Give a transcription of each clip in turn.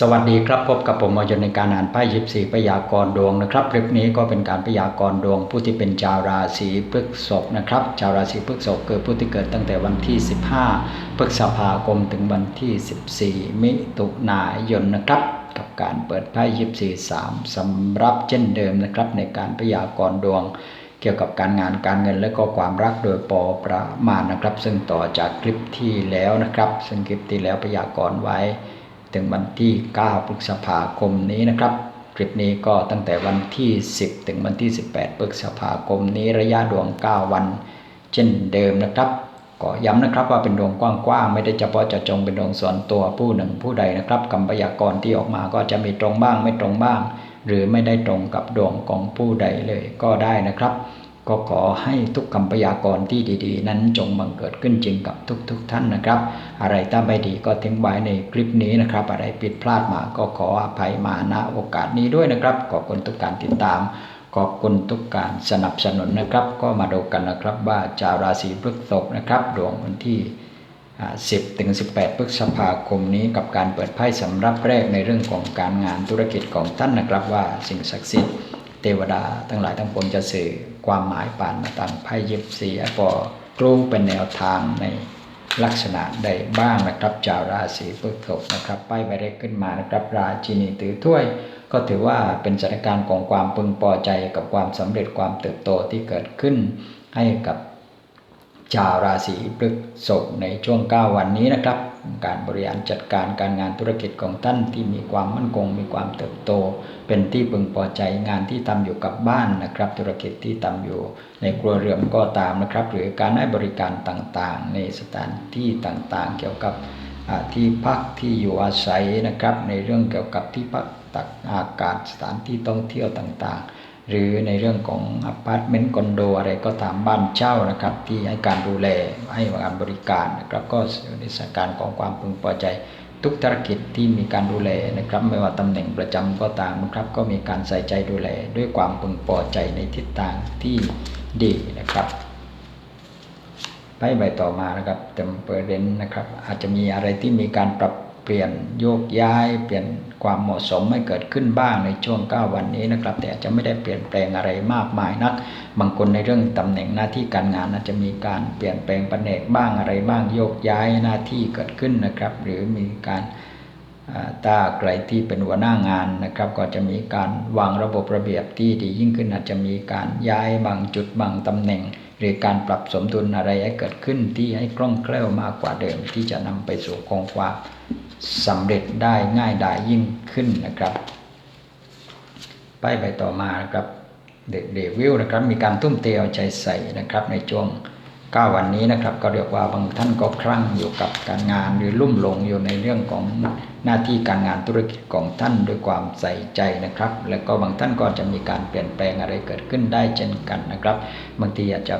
สวัสดีครับพบกับผมมายนในการอ่านไพ่ยิบสีพยากรดวงนะครับคลิปนี้ก็เป็นการพยากรดวงผู้ที่เป็นชาวราศีพฤษภนะครับชาวราศีพฤษภเกิดผู้ที่เกิดตั้งแต่วันที่ 15พฤษภาคมถึงวันที่ 14 มิถุนายนนะครับ กับการเปิดไพ่ยิบสีสามสำหรับเช่นเดิมนะครับในการพยากรดวงเกี่ยวกับการงานการเงินและก็ความรักโดยปอประมาณนะครับ ซึ่งต่อจากคลิปที่แล้วนะครับ ซึ่งคลิปที่แล้วพยากรไว้ ถึงวันที่ 9 พฤษภาคมนี้นะครับ คลิปนี้ก็ตั้งแต่วันที่ 10 ถึงวันที่ 18 พฤษภาคมนี้ระยะดวง 9 วัน เช่นเดิมนะครับก็ย้ำนะครับว่าเป็นดวงกว้างๆ ไม่ได้เฉพาะจะจงเป็นดวงส่วนตัวผู้หนึ่งผู้ใดนะครับคำพยากรณ์ที่ออกมาก็จะมีตรงบ้างไม่ตรงบ้าง หรือไม่ได้ตรงกับดวงของผู้ใดเลยก็ได้นะครับ ก็ขอให้ทุกคำพยากรณ์ที่ดี ๆ นั้นจงบังเกิดขึ้นจริงกับทุกๆทท่านนะครับ อะไรถ้าไม่ดีก็ทิ้งไว้ในคลิปนี้นะครับ อะไรผิดพลาดมาก็ขออภัยมาณโอกาสนี้ด้วยนะครับ ขอบคุณทุกการติดตาม ขอบคุณทุกการสนับสนุนนะครับ ก็มาดูกันนะครับว่าชาวราศีพฤษภนะครับ ดวงวันที่ 10ถึง18พฤษภาคมนี้กับการเปิดไพ่สำรับแรกในเรื่องของการงานธุรกิจของท่านนะครับว่าสิ่งศักดิ์สิทธิ์ ทวดา ทั้งหลายทั้งปวงจะสื่อความหมายผ่านมาตามไพ่ยิบสีพอกรู้เป็นแนวทางในลักษณะใดบ้างนะครับชาวราศีพฤษภนะครับป้ายใบแรกขึ้นมานะครับ ราชินีถือถ้วย ก็ถือว่าเป็นสถานการณ์ของความพึงพอใจกับความสำเร็จความเติบโตที่เกิดขึ้นให้กับ ชาวราศีพฤษภในช่วง 9 วันนี้นะครับ การบริหารจัดการการงานธุรกิจของท่านที่มีความมั่นคง มีความเติบโต เป็นที่พึงพอใจงานที่ทำอยู่กับบ้านนะครับ ธุรกิจที่ทำอยู่ ในครัวเรือนก็ตามนะครับ หรือการให้บริการต่างๆ ในสถานที่ต่างๆ เกี่ยวกับที่พักที่อยู่อาศัยนะครับ ในเรื่องเกี่ยวกับที่พักตักอากาศสถานที่ท่องเที่ยวต่างๆ หรือในเรื่องของอพาร์ตเมนต์คอนโดอะไรก็ตามบ้านเช่านะครับ ที่ให้การดูแลให้การบริการนะครับก็ในสถานการณ์ของความพึงพอใจ ทุกธุรกิจที่มีการดูแลนะครับ ไม่ว่าตำแหน่งประจำก็ตามนะครับก็มีการใส่ใจดูแลด้วยความพึงพอใจในทิศทางที่ดีนะครับไปใบต่อมานะครับเต็มเปอร์เดนนะครับอาจจะมีอะไรที่มีการปรับ เปลี่ยนโยกย้าย เปลี่ยนความเหมาะสมให้เกิดขึ้นบ้างในช่วง 9 วันนี้นะครับ แต่จะไม่ได้เปลี่ยนแปลงอะไรมากมายนัก บางคนในเรื่องตำแหน่งหน้าที่การงานอาจจะมีการเปลี่ยนแปลงแผนกบ้างอะไรบ้างโยกย้ายหน้าที่เกิดขึ้นนะครับ หรือมีการถ้าใครที่เป็นหัวหน้างานนะครับก็จะมีการวางระบบระเบียบที่ดียิ่งขึ้นอาจจะมีการย้ายบางจุดบางตำแหน่ง หรือการปรับสมดุลอะไรให้เกิดขึ้นที่ให้คล่องแคล่วมากกว่าเดิม ที่จะนำไปสู่คงความ สำเร็จได้ง่ายดายยิ่งขึ้นนะครับไปไปต่อมานะครับเดดวิลนะครับมีการทุ่มเทเอาใจใส่นะครับในช่วง 9 วันนี้นะครับ ก็เรียกว่าบางท่านก็คลั่งอยู่กับการงานหรือลุ่มหลงอยู่ในเรื่องของหน้าที่การงานธุรกิจของท่านด้วยความใส่ใจนะครับ แล้วก็บางท่านก็จะมีการเปลี่ยนแปลงอะไรเกิดขึ้นได้เช่นกันนะครับ บางทีอาจจะ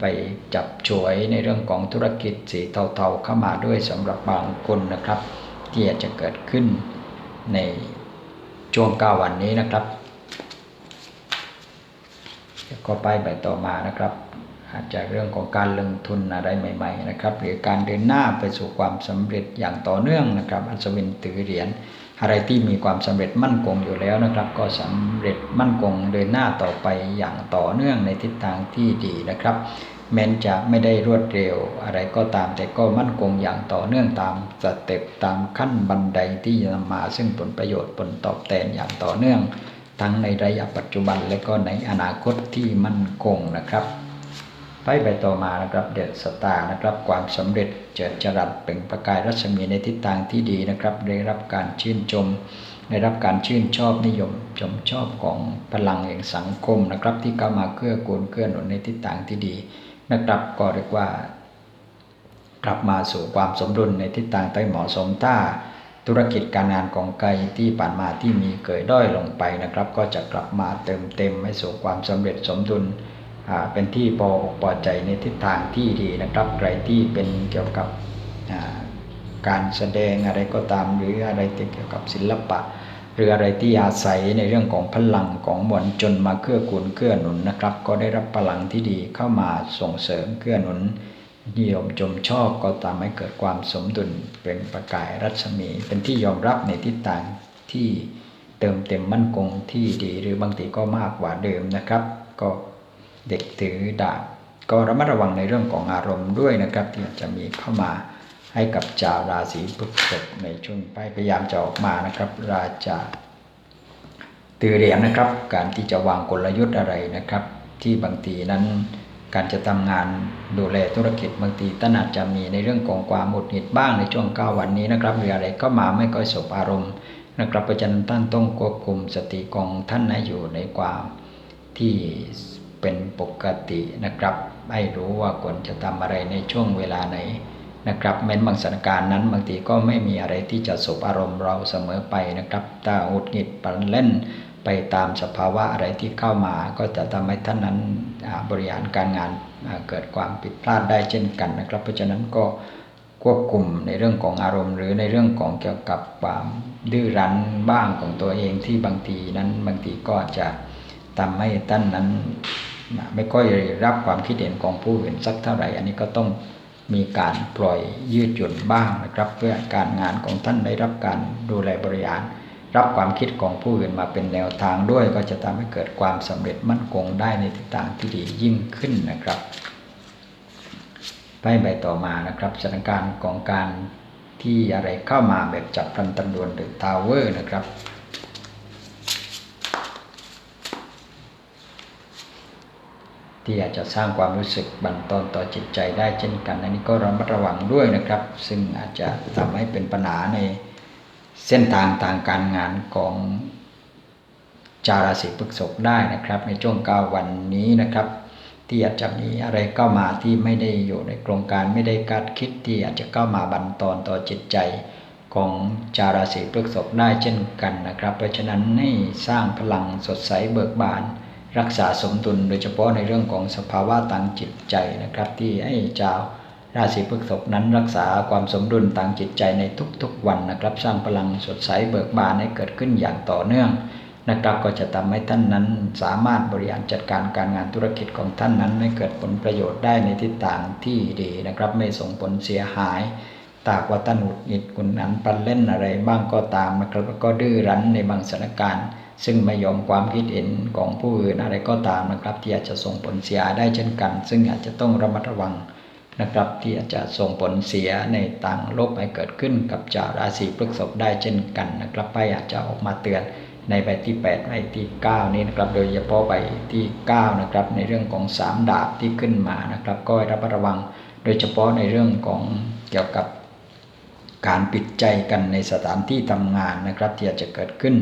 ไปจับฉวยในเรื่องของธุรกิจสีเทาๆเข้ามาด้วยสำหรับบางคนนะครับ ที่จะเกิดขึ้นในช่วง 9 วันนี้นะครับก็ไปไปต่อมานะครับ อาจจะเรื่องของการลงทุนอะไรใหม่ ๆ นะครับ หรือการเดินหน้าไปสู่ความสำเร็จอย่างต่อเนื่องนะครับ อัศวินถือเหรียญอะไรที่มีความสำเร็จมั่นคงอยู่แล้วนะครับ ก็สำเร็จมั่นคงเดินหน้าต่อไปอย่างต่อเนื่องในทิศทางที่ดีนะครับ แม้จะไม่ได้รวดเร็วอะไรก็ตามแต่ก็มั่นคงอย่างต่อเนื่องตามสเต็ปตามขั้นบันไดที่จะนำมาซึ่งผลประโยชน์ผลตอบแทนอย่างต่อเนื่อง ทั้งในระยะปัจจุบันและก็ในอนาคตที่มั่นคงนะครับไปไปต่อมานะครับเดดสตาร์นะครับความสำเร็จเจิดจรัสเปล่งประกายรัศมีในทิศทางที่ดีนะครับ ได้รับการชื่นชม ได้รับการชื่นชอบนิยมชมชอบของพลังแห่งสังคมนะครับ ที่เข้ามาเกื้อกูลเกื้อหนุนในทิศทางที่ดี นะครับก็เรียกว่า กลับมาสู่ความสมดุลในทิศทางที่เหมาะสมถ้าธุรกิจการงานของไกลที่ผ่านมาที่มีเกิดด้อยลงไปนะครับ ก็จะกลับมาเติมเต็มให้สู่ความสำเร็จสมดุลเป็นที่พออกพอใจในทิศทางที่ดีนะครับใครที่เป็นเกี่ยวกับการแสดงอะไรก็ตามหรืออะไรเกี่ยวกับศิลปะ หรืออะไรที่อาศัยในเรื่องของพลังของมวลชนมาเกื้อกูลเกื้อหนุนนะครับ ก็ได้รับพลังที่ดีเข้ามาส่งเสริมเกื้อหนุนนิยมชมชอบก็ทำให้เกิดความสมดุลเป็นประกายรัศมี เป็นที่ยอมรับในทิศทางที่เติมเต็มมั่นคงที่ดีหรือบางทีก็มากกว่าเดิมนะครับ ก็เด็กถือดาบก็ระมัดระวังในเรื่องของอารมณ์ด้วยนะครับ ที่อาจจะมีเข้ามา ให้กับชาวราศีพฤษภในช่วงไปพยายามจะออกมานะครับ ราชาตือเหรียญนะครับ การที่จะวางกลยุทธ์อะไรนะครับ ที่บางทีนั้นการจะทำงานดูแลธุรกิจบางทีท่านอาจจะมีในเรื่องของความหมุดหงิดบ้างในช่วง9วันนี้นะครับหรืออะไรก็มาไม่ค่อยสบอารมณ์นะครับเพราะฉะนั้นท่านต้องควบคุมสติของท่านให้อยู่ในความที่เป็นปกตินะครับ ให้รู้ว่าควรจะทำอะไรในช่วงเวลาไหน นะครับแม้นบางสถานการณ์นั้นบางทีก็ไม่มีอะไรที่จะสบอารมณ์เราเสมอไปนะครับถ้าหงุดหงิดปันเล่นไปตามสภาวะอะไรที่เข้ามา ก็จะทำให้ท่านนั้นบริหารการงานเกิดความผิดพลาดได้เช่นกันนะครับ เพราะฉะนั้นก็ควบคุมในเรื่องของอารมณ์ หรือในเรื่องของเกี่ยวกับความดื้อรั้นบ้างของตัวเองที่บางทีนั้นบางทีก็จะทำให้ท่านนั้น ไม่ค่อยรับความคิดเห็นของผู้อื่นสักเท่าไหร่ อันนี้ก็ต้อง มีการปล่อยยืดหยุ่นบ้างนะครับ เพื่อการงานของท่านได้รับการดูแลบริหาร รับความคิดของผู้อื่นมาเป็นแนวทางด้วย ก็จะทำให้เกิดความสำเร็จมั่นคงได้ในทิศทางที่ดียิ่งขึ้นนะครับไปใบต่อมานะครับสถานการณ์ของการที่อะไรเข้ามาแบบจับพันตำรวจหรือทาวเวอร์นะครับ ที่อาจจะสร้างความรู้สึกบั่นทอนต่อจิตใจได้เช่นกันอันนี้ก็ระมัดระวังด้วยนะครับ ซึ่งอาจจะทำให้เป็นปัญหาในเส้นทางทางการงานของจาราศีพฤษภได้นะครับ ในช่วงเก้าวันนี้นะครับ ที่อาจจะมีอะไรเข้ามาที่ไม่ได้อยู่ในโครงการไม่ได้คาดคิดที่อาจจะเข้ามาบันทอนต่อจิตใจของจาราศีพฤษภได้เช่นกันนะครับ เพราะฉะนั้นให้สร้างพลังสดใสเบิกบาน รักษาสมดุลโดยเฉพาะในเรื่องของสภาวะทางจิตใจนะครับ ที่ให้ชาวราศีพฤษภนั้นรักษาความสมดุลทางจิตใจในทุกๆวันนะครับ สร้างพลังสดใสเบิกบานให้เกิดขึ้นอย่างต่อเนื่องนะครับก็จะทำให้ท่านนั้นสามารถบริหารจัดการการงานธุรกิจของท่านนั้นให้เกิดผลประโยชน์ได้ในทิศทางที่ดีนะครับ ไม่ส่งผลเสียหาย ตากว่าท่านหุดหงิดกุนนั้นปันเล่นอะไรบ้างก็ตามนะครับก็ดื้อรั้นในบางสถานการณ์ ซึ่งไม่ยอมความคิดเห็นของผู้อื่นอะไรก็ตามนะครับ ที่อาจจะส่งผลเสียได้เช่นกัน ซึ่งอาจจะต้องระมัดระวังนะครับ ที่อาจจะส่งผลเสียในต่างลบให้เกิดขึ้นกับชาวราศีพฤษภได้เช่นกันนะครับไปอาจจะออกมาเตือนในใบที่8ใบที่ 9 นี้นะครับ โดยเฉพาะใบที่ 9 นะครับ ในเรื่องของ 3 ดาบที่ขึ้นมานะครับ ก็ระมัดระวัง โดยเฉพาะในเรื่องของเกี่ยวกับ การปิดใจกันในสถานที่ทำงานนะครับ ที่อาจจะเกิดขึ้น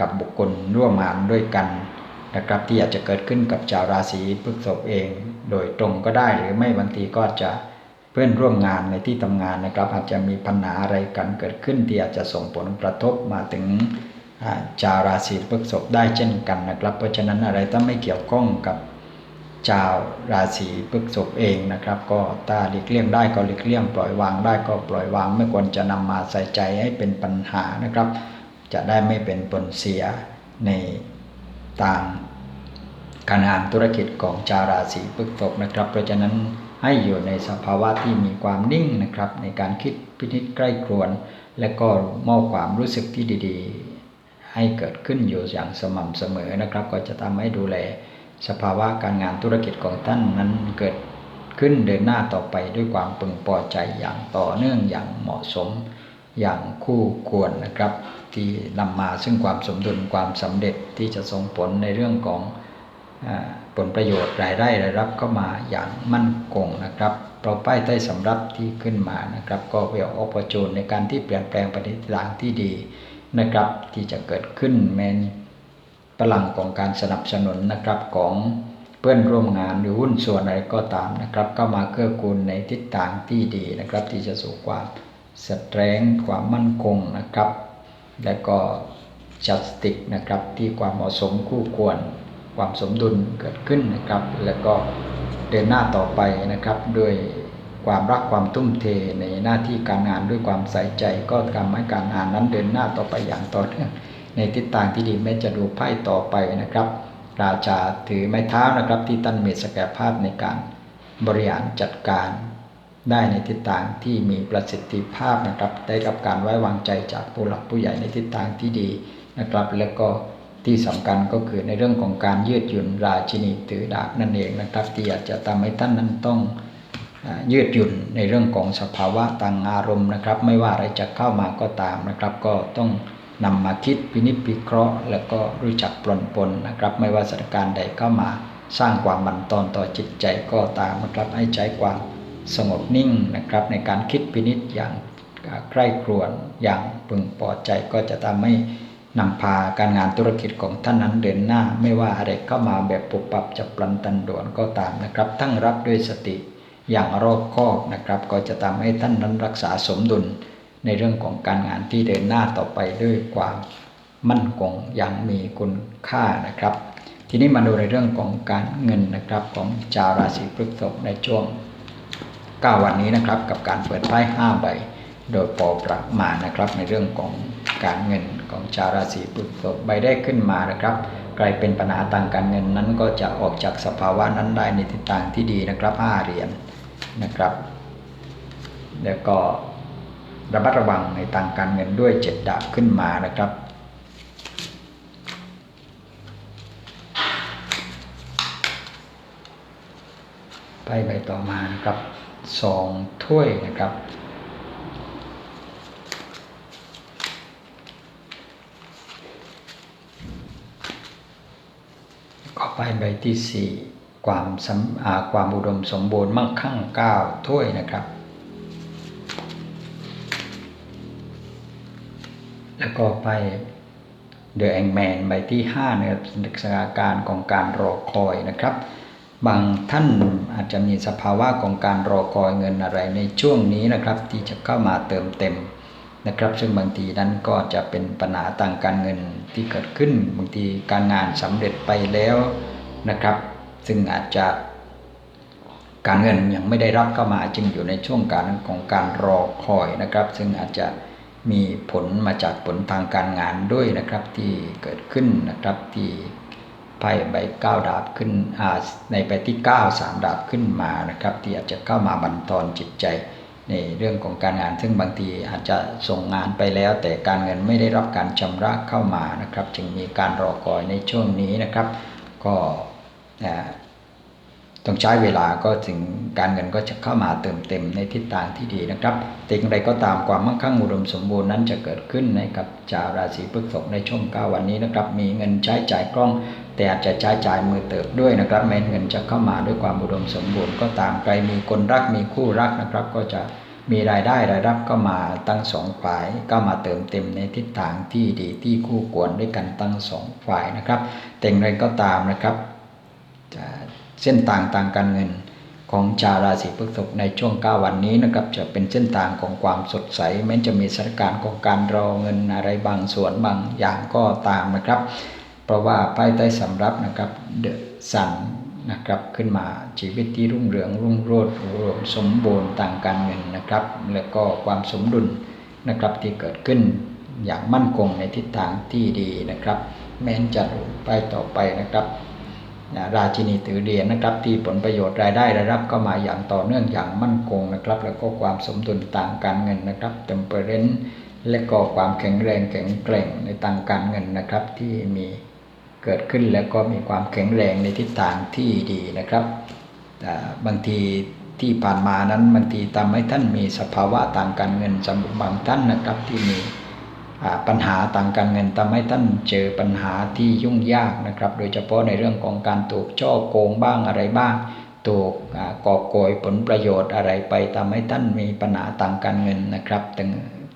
กับบุคคลร่วมงานด้วยกันนะครับ ที่อาจจะเกิดขึ้นกับชาวราศีพฤษภเอง โดยตรงก็ได้หรือไม่บางทีก็จะเพื่อนร่วมงานในที่ทำงานนะครับ อาจจะมีปัญหาอะไรกันเกิดขึ้น ที่อาจจะส่งผลกระทบมาถึงชาวราศีพฤษภได้เช่นกันนะครับ เพราะฉะนั้นอะไรถ้าไม่เกี่ยวข้องกับ ชาวราศีพฤษภเองนะครับ ก็ถ้าหลีกเลี่ยงได้ก็หลีกเลี่ยงปล่อยวางได้ก็ปล่อยวาง ไม่ควรจะนำมาใส่ใจให้เป็นปัญหานะครับ จะได้ไม่เป็นผลเสียในต่างการงานธุรกิจของชาวราศีพฤษภนะครับ เพราะฉะนั้นให้อยู่ในสภาวะที่มีความนิ่งนะครับ ในการคิดพินิจใกล้ครวน และก็มอบความรู้สึกที่ดี ๆ ให้เกิดขึ้นอยู่อย่างสม่ำเสมอนะครับ ก็จะทำให้ดูแล สภาวะการงานธุรกิจของท่านนั้นเกิดขึ้นเดินหน้าต่อไปด้วยความพึงพอใจอย่างต่อเนื่องอย่างเหมาะสมอย่างคู่ควรนะครับ ที่นำมาซึ่งความสมดุลความสำเร็จที่จะส่งผลในเรื่องของผลประโยชน์รายได้รายรับเข้ามาอย่างมั่นคงนะครับเราป้ายใต้สำรับที่ขึ้นมานะครับ ก็เวลโอปอร์จูนในการที่เปลี่ยนแปลงปฏิทินที่ดีนะครับ ที่จะเกิดขึ้นแม้ ลังของการสนับสนุนนะครับของเพื่อนร่วมงานหรือหุ้นส่วนอะไรก็ตามนะครับ ก็มาเกื้อกูลในทิศทางที่ดีนะครับ ที่จะสู่ความสแตรงความมั่นคงนะครับ และก็จัดติกนะครับที่ความเหมาะสมคู่ควร ความสมดุลเกิดขึ้นนะครับ แล้วก็เดินหน้าต่อไปนะครับด้วยความรักความทุ่มเทในหน้าที่การงานด้วยความใส่ใจ ก็ทำให้การงานนั้นเดินหน้าต่อไปอย่างต่อเนื่อง ในทิศทางที่ดีแม้จะดูไพ่ต่อไปนะครับ ราชาถือไม้เท้านะครับ ที่ตั้นมีศักยภาพในการบริหารจัดการ ได้ในทิศทางที่มีประสิทธิภาพนะครับ ได้รับการไว้วางใจจากผู้หลักผู้ใหญ่ในทิศทางที่ดีนะครับ แล้วก็ที่สำคัญก็คือในเรื่องของการยืดหยุ่นราชินีถือดาบนั่นเองนะครับ ที่อาจจะทำให้ท่านนั้นต้องยืดหยุ่นในเรื่องของสภาวะต่างอารมณ์นะครับ ไม่ว่าอะไรจะเข้ามาก็ตามนะครับ ก็ต้อง นำมาคิดพินิจพิเคราะห์ แล้วก็รู้จักปลนปนนะครับ ไม่ว่าสถานการณ์ใดเข้ามาสร้างความบันทอนต่อจิตใจก็ตามนะครับให้ใจความสงบนิ่งนะครับ ในการคิดพินิจอย่างใกล้ครวนอย่างพึงพอใจก็จะทำให้นำพาการงานธุรกิจของท่านนั้นเดินหน้า ไม่ว่าอะไรเข้ามาแบบปุบปับจะปลันตันด่วนก็ตามนะครับ ทั้งรับด้วยสติอย่างรอบคอบนะครับ ก็จะทำให้ท่านนั้นรักษาสมดุล ในเรื่องของการงานที่เดินหน้าต่อไปด้วยความมั่นคงอย่างมีคุณค่านะครับ ทีนี้มาดูในเรื่องของการเงินนะครับของชาวราศีพฤษภในช่วง 9 วันนี้นะครับ กับการเปิดไพ่5ใบโดยปอประมาณนะครับ ในเรื่องของการเงินของชาวราศีพฤษภใบได้ขึ้นมานะครับกลายเป็นปัญหาทางการเงินนั้นก็จะออกจากสภาวะนั้นได้ในทิศทางที่ดีนะครับ5เหรียญนนะครับ แล้วก็ ระมัดระวังในทางการเงินด้วยเจ็ดดาบขึ้นมานะครับ ไปใบต่อมานะครับสองถ้วยนะครับก็ไปใบที่สี่ความสำอาความอุดมสมบูรณ์มั่งคั่งเก้าถ้วยนะครับ ก็ไปเดอะแองแมนใบที่5ในสถานการณ์ของการรอคอยนะครับ บางท่านอาจจะมีสภาวะของการรอคอยเงินอะไรในช่วงนี้นะครับ ที่จะเข้ามาเติมเต็มนะครับ ซึ่งบางทีนั้นก็จะเป็นปัญหาต่างการเงินที่เกิดขึ้น บางทีการงานสำเร็จไปแล้วนะครับ ซึ่งอาจจะการเงินยังไม่ได้รับเข้ามาจึงอยู่ในช่วงการของการรอคอยนะครับ ซึ่งอาจจะ มีผลมาจากผลทางการงานด้วยนะครับที่เกิดขึ้นนะครับที่ไพ่ใบเก้าดาบขึ้นในใบที่9 3ดาบขึ้นมานะครับ ที่อาจจะเข้ามาบันทอนจิตใจในเรื่องของการงาน ซึ่งบางทีอาจจะส่งงานไปแล้ว แต่การเงินไม่ได้รับการชำระเข้ามานะครับ จึงมีการรอคอยในช่วงนี้นะครับ ก็ ต้องใช้เวลาก็ถึงการเงินก็จะเข้ามาเติมเต็มในทิศทางที่ดีนะครับแต่อย่างไรก็ตามความมั่งคั่งอุดมสมบูรณ์นั้นจะเกิดขึ้นในกับชาวราศีพฤษภในช่วง9วันนี้นะครับ มีเงินใช้จ่ายกล้อง แต่อาจจะใช้จ่ายมือเติบด้วยนะครับแม้เงินจะเข้ามาด้วยความอุดมสมบูรณ์ก็ตามใครมีคนรักมีคู่รักนะครับ ก็จะมีรายได้รายรับก็มาตั้งสองฝ่ายก็มาเติมเต็มในทิศทางที่ดีที่คู่ควรด้วยกันตั้งสองฝ่ายนะครับแต่อย่างไรก็ตามนะครับจะ เส้นต่างทางการเงินของชาวราศีพฤษภในช่วง 9 วันนี้นะครับจะเป็นเส้นทางของความสดใส แม้จะมีสถานการณ์ของการรอเงินอะไรบางส่วนบางอย่างก็ตามนะครับ เพราะว่าไพ่ใต้สำรับนะครับเดอะซันนะครับขึ้นมาชีวิตที่รุ่งเรืองรุ่งโรจน์สมบูรณ์ต่างการเงินนะครับ แล้วก็ความสมดุลนะครับที่เกิดขึ้นอย่างมั่นคงในทิศทางที่ดีนะครับ แม้นจะไปต่อไปนะครับ ราชินีถือเหรียญนะครับที่ผลประโยชน์รายได้ได้รับก็มาอย่างต่อเนื่องอย่างมั่นคงนะครับ แล้วก็ความสมดุลต่างการเงินนะครับเต็มเปอร์เรนและก็ความแข็งแรงแข็งแกร่งในต่างการเงินนะครับที่มีเกิดขึ้นแล้วก็มีความแข็งแรงในทิศทางที่ดีนะครับบางทีที่ผ่านมานั้นบางทีทำให้ท่านมีสภาวะต่างการเงินสำหรับบางท่านนะครับที่มี ปัญหาต่างการเงินทำให้ท่านเจอปัญหาที่ยุ่งยากนะครับ โดยเฉพาะในเรื่องของการถูกช่อโกงบ้างอะไรบ้าง ถูกกอบโกยผลประโยชน์อะไรไปทำให้ท่านมีปัญหาต่างการเงินนะครับถึง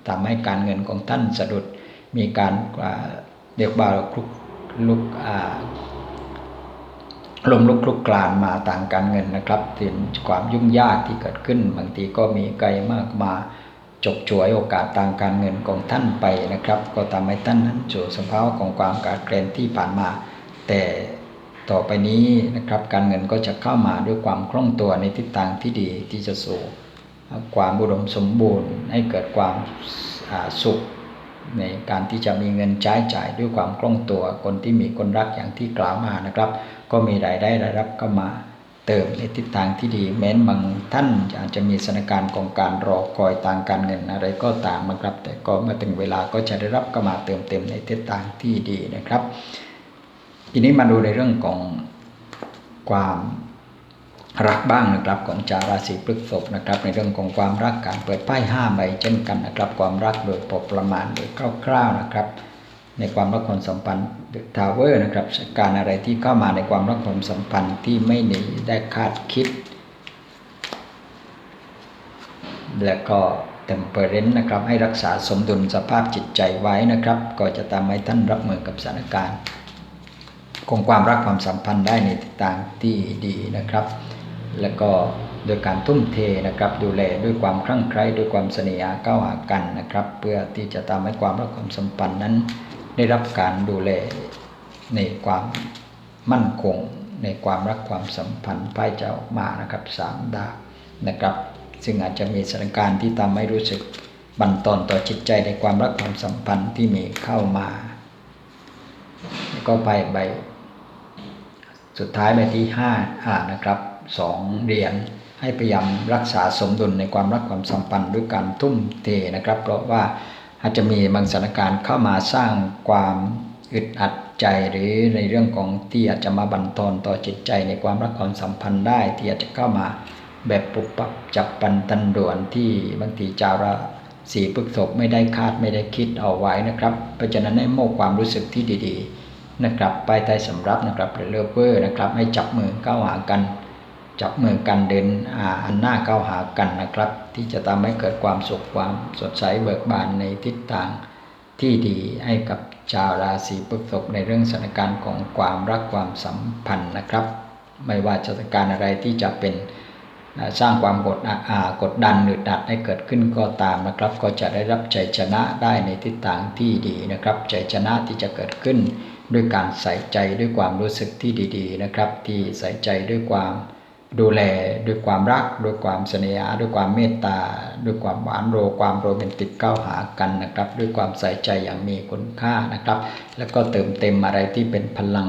ทำให้การเงินของท่านสะดุดมีการเรียกว่าคลุกลุกลมลุกคลุกกลานมาต่างการเงินนะครับถึงความยุ่งยากที่เกิดขึ้นบางทีก็มีไกลมากมา จบช่วยโอกาสทางการเงินของท่านไปนะครับ ก็ทำให้ท่านนั้นสู่สภาวะของความการเกรนที่ผ่านมา แต่ต่อไปนี้นะครับการเงินก็จะเข้ามาด้วยความคล่องตัวในทิศทางที่ดีที่จะสู่ความบุดมสมบูรณ์ ให้เกิดความสุข ในการที่จะมีเงินใช้จ่ายด้วยความคล่องตัวคนที่มีคนรักอย่างที่กล่าวมานะครับ ก็มีรายได้รายรับก็มา เติมในทิศทางที่ดี แม้นบางท่านอาจจะมีสถานการณ์ของการรอคอยทางการเงินอะไรก็ตามนะครับ แต่ก็เมื่อถึงเวลาก็จะได้รับกมาเติมเต็มในทิศทางที่ดีนะครับ ทีนี้มาดูในเรื่องของความรักบ้างนะครับของจาราศีพฤษภนะครับ ในเรื่องของความรักการเปิดไพ่ห้าใบเช่นกันนะครับ ความรักโดยพอประมาณโดยคร่าวๆนะครับ ในความรักความสัมพันธ์ทาวเวอร์นะครับการอะไรที่เข้ามาในความรักความสัมพันธ์ที่ไม่หนีได้คาดคิด และก็เต็มเปอร์เรนต์นะครับให้รักษาสมดุลสภาพจิตใจไว้นะครับ ก็จะทำให้ท่านรับมือกับสถานการณ์ของความรักความสัมพันธ์ได้ในทิศทางที่ดีนะครับ แล้วก็โดยการทุ่มเทนะครับ ดูแลด้วยความคลั่งไคล้ด้วยความเสน่หาเข้าหากันนะครับ เพื่อที่จะทำให้ความรักความสัมพันธ์นั้น ได้รับการดูแลในความมั่นคง ในความรักความสัมพันธ์ไพ่จะออกมานะครับสามดานะครับ ซึ่งอาจจะมีสถานการณ์ที่ทำให้รู้สึกบั่นทอนต่อจิตใจในความรักความสัมพันธ์ที่มีเข้ามาแล้วก็ไปใบสุดท้ายใบที่ห้าอ่านะครับสองเหรียญให้พยายามรักษาสมดุลในความรักความสัมพันธ์ด้วยการทุ่มเทนะครับ เพราะว่า อาจจะมีบางสถานการณ์เข้ามาสร้างความอึดอัดใจหรือในเรื่องของที่อาจจะมาบั่นทอนต่อจิตใจในความรักความสัมพันธ์ได้ ที่อาจจะเข้ามาแบบปุบปับจับปันตันด่วนที่บางทีจาระสีปึกศพไม่ได้คาดไม่ได้คิดเอาไว้นะครับ เพราะฉะนั้นให้โมกความรู้สึกที่ดี ๆ นะครับไปใต้สำรับนะครับหรือเลเวอร์นะครับให้จับมือเข้าหากัน จับมือกันเดินอันหน้าเข้าหากันนะครับ ที่จะทำให้เกิดความสุขความสดใสเบิกบานในทิศทางที่ดีให้กับชาวราศีพฤษภในเรื่องสถานการณ์ของความรักความสัมพันธ์นะครับ ไม่ว่าสถานการณ์อะไรที่จะเป็นสร้างความกดกดดันหรือดัดให้เกิดขึ้นก็ตามนะครับ ก็จะได้รับใจชนะได้ในทิศทางที่ดีนะครับใจชนะที่จะเกิดขึ้นด้วยการใส่ใจด้วยความรู้สึกที่ดี ๆ นะครับ ที่ใส่ใจด้วยความ ดูแลด้วยความรักด้วยความเสน่หาด้วยความเมตตาด้วยความหวานโรความโรแมนติกเข้าวหากันนะครับ ด้วยความใส่ใจอย่างมีคุณค่านะครับ แล้วก็เติมเต็มอะไรที่เป็นพลัง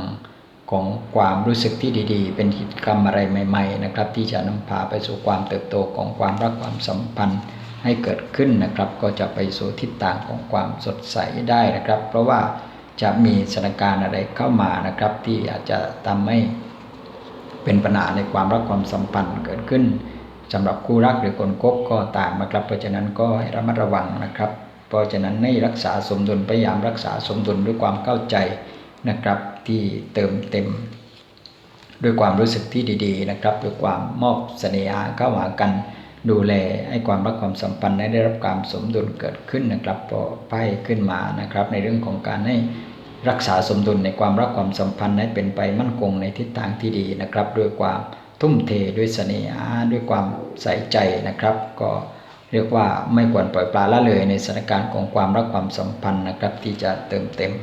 ของความรู้สึกที่ดีๆ เป็นกิจกรรมอะไรใหม่ ๆ นะครับ ที่จะนำพาไปสู่ความเติบโตของความรักความสัมพันธ์ให้เกิดขึ้นนะครับ ก็จะไปสู่ทิศทางของความสดใสได้นะครับ เพราะว่าจะมีสถานการณ์อะไรเข้ามานะครับ ที่อาจจะทำให้ เป็นปัญหาในความรักความสัมพันธ์เกิดขึ้นสำหรับคู่รักหรือคนคบก็ตามนะครับ เพราะฉะนั้นก็ให้ระมัดระวังนะครับ เพราะฉะนั้นให้รักษาสมดุลพยายามรักษาสมดุลด้วยความเข้าใจนะครับ ที่เติมเต็ม ด้วยความรู้สึกที่ดี ๆ นะครับด้วยความมอบเสน่หาเข้าหากันดูแลให้ความรักความสัมพันธ์ได้รับการสมดุลเกิดขึ้นนะครับพอไพ่ขึ้นมานะครับ ในเรื่องของการให้ รักษาสมดุลในความรักความสัมพันธ์ให้เป็นไปมั่นคงในทิศทางที่ดีนะครับ ด้วยความทุ่มเทด้วยเสน่หาด้วยความใส่ใจนะครับ ก็เรียกว่าไม่ควรปล่อยปลาละเลยในสถานการณ์ของความรักความสัมพันธ์นะครับ ที่จะเติมเต็ม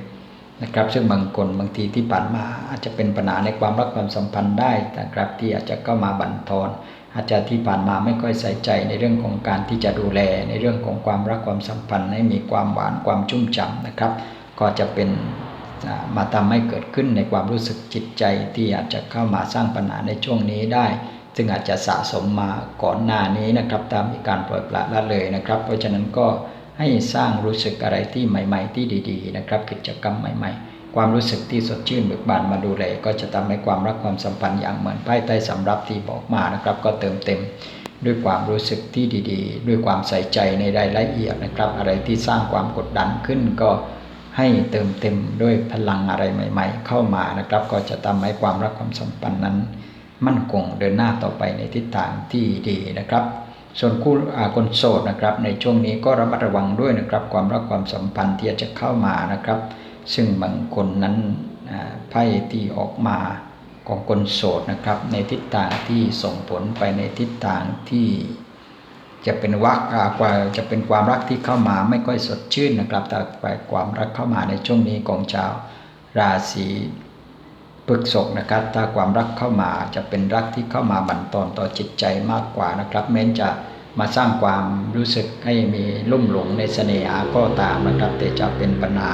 นะครับ ซึ่งบางคนบางทีที่ผ่านมาอาจจะเป็นปัญหาในความรักความสัมพันธ์ได้นะครับ ที่อาจจะเข้ามาบั่นทอนอาจจะที่ผ่านมาไม่ค่อยใส่ใจในเรื่องของการที่จะดูแลในเรื่องของความรักความสัมพันธ์ให้มีความหวานความชุ่มฉ่ำนะครับ ก็จะเป็น มาทำให้เกิดขึ้นในความรู้สึกจิตใจที่อาจจะเข้ามาสร้างปัญหาในช่วงนี้ได้ ซึ่งอาจจะสะสมมาก่อนหน้านี้นะครับตามมีการปล่อยปละละเลยนะครับ เพราะฉะนั้นก็ให้สร้างรู้สึกอะไรที่ใหม่ ๆ ที่ดี ๆ นะครับ กิจกรรมใหม่ ๆ ความรู้สึกที่สดชื่นเบิกบานมาดูแลก็จะทำให้ความรักความสัมพันธ์อย่างเหมือนไพ่ใต้สำรับที่บอกมานะครับ ก็เติมเต็มด้วยความรู้สึกที่ดี ๆ ด้วยความใส่ใจในรายละเอียดนะครับ อะไรที่สร้างความกดดันขึ้นก็ ให้เติมเต็มด้วยพลังอะไรใหม่ ๆ เข้ามานะครับ ก็จะทำให้ความรักความสัมพันธ์นั้น มั่นคงเดินหน้าต่อไปในทิศทางที่ดีนะครับ ส่วนคู่คนโสดนะครับ ในช่วงนี้ก็ระมัดระวังด้วยนะครับ ความรักความสัมพันธ์ที่จะเข้ามานะครับ ซึ่งบางคนนั้นไพ่ที่ออกมาของคนโสดนะครับ ในทิศทางที่ส่งผลไปในทิศทางที่ จะเป็นวักกว่าจะเป็นความรักที่เข้ามาไม่ค่อยสดชื่นนะครับแต่ไปความรักเข้ามาในช่วงนี้ของชาวราศีพฤษภนะครับ ถ้าความรักเข้ามาจะเป็นรักที่เข้ามาบั่นทอนต่อจิตใจมากกว่านะครับแม้จะมาสร้างความรู้สึกให้มีลุ่มหลงในเสน่หาก็ตามนะครับ แต่จะเป็นปัญหา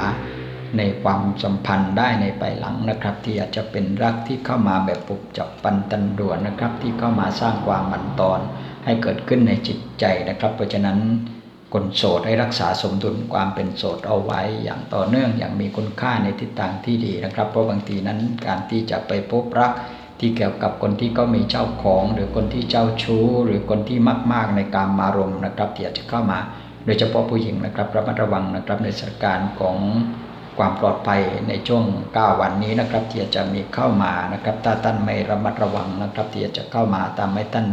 ในความสัมพันธ์ได้ในภายหลังนะครับ ที่อาจจะเป็นรักที่เข้ามาแบบปุบจับปันตันด่วนนะครับ ที่เข้ามาสร้างความหมันตอน ให้เกิดขึ้นในจิตใจนะครับ เพราะฉะนั้นคนโสดให้รักษาสมดุลความเป็นโสดเอาไว้อย่างต่อเนื่องอย่างมีคุณค่าในทิศทางที่ดีนะครับ เพราะบางทีนั้นการที่จะไปพบรักที่เกี่ยวกับคนที่ก็มีเจ้าของ หรือคนที่เจ้าชู้ หรือคนที่มาก ๆ ในการมารมนะครับที่อาจจะเข้ามา โดยเฉพาะผู้หญิงนะครับระมัดระวังนะครับในสถานการณ์ของความปลอดภัยในช่วง 9 วันนี้นะครับที่จะมีเข้ามานะครับถ้าท่านไม่ระมัดระวังนะครับที่จจะเข้ามาตามให้ท่าน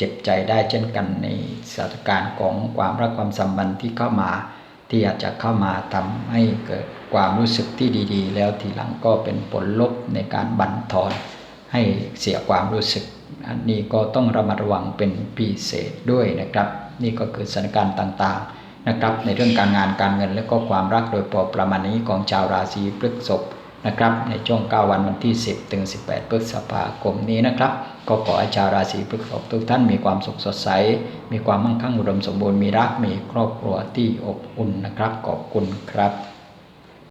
เจ็บใจได้เช่นกันในสถานการณ์ของความรักความสัมพันธ์ที่เข้ามา ที่อาจจะเข้ามาทำให้เกิดความรู้สึกที่ดี ๆ แล้วทีหลังก็เป็นผลลบในการบั่นทอนให้เสียความรู้สึก อันนี้ก็ต้องระมัดระวังเป็นพิเศษด้วยนะครับ นี่ก็คือสถานการณ์ต่างๆนะครับ ในเรื่องการงานการเงินและก็ความรักโดยพอประมาณนี้ของชาวราศีพฤษภนะครับในช่วง 9 วันวันที่ 10 ถึง 18พฤษภาคมนี้นะครับก็ขอให้ชาวราศีพฤษภทุกท่านมีความสุขสดใส มีความมั่งคั่งอุดมสมบูรณ์มีรักมีครอบครัวที่อบอุ่นนะครับขอบคุณครับ